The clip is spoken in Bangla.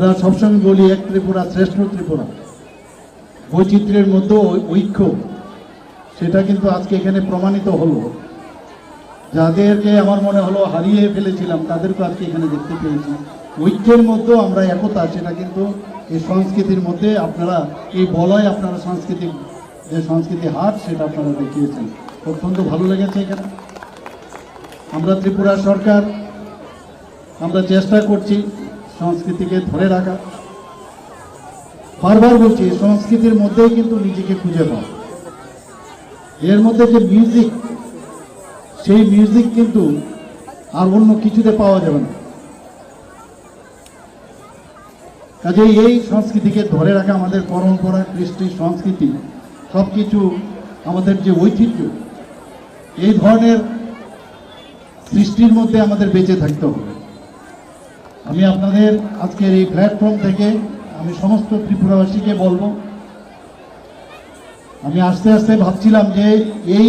আমরা সবসময় বলি এক ত্রিপুরা শ্রেষ্ঠ ত্রিপুরা। বৈচিত্র্যের মধ্যে ঐক্য, সেটা কিন্তু আজকে এখানে প্রমাণিত হলো। যাদেরকে আমার মনে হলো হারিয়ে ফেলেছিলাম, তাদেরকে আজকে এখানে দেখতে পেয়েছি। ঐক্যের মধ্যেও আমরা একতা, সেটা কিন্তু এই সংস্কৃতির মধ্যে আপনারা, এই বলয় আপনারা সাংস্কৃতিক, যে সংস্কৃতি হাট সেটা আপনারা দেখিয়েছেন। অত্যন্ত ভালো লেগেছে এখানে। আমরা ত্রিপুরা সরকার, আমরা চেষ্টা করছি সংস্কৃতিকে ধরে রাখা। বারবার বলছি সংস্কৃতির মধ্যেই কিন্তু নিজেকে খুঁজে পাও এর মধ্যে যে মিউজিক, সেই মিউজিক কিন্তু আর অন্য কিছুতে পাওয়া যাবে না। কাজেই এই সংস্কৃতিকে ধরে রাখা আমাদের পরম্পরা, কৃষ্টি, সংস্কৃতি সব কিছু আমাদের যে ঐতিহ্য, এই ধরনের সৃষ্টির মধ্যে আমাদের বেঁচে থাকতে হবে। আমি আপনাদের আজকের এই প্ল্যাটফর্ম থেকে আমি সমস্ত ত্রিপুরাবাসীকে বলব। আমি আস্তে আস্তে ভাবছিলাম যে এই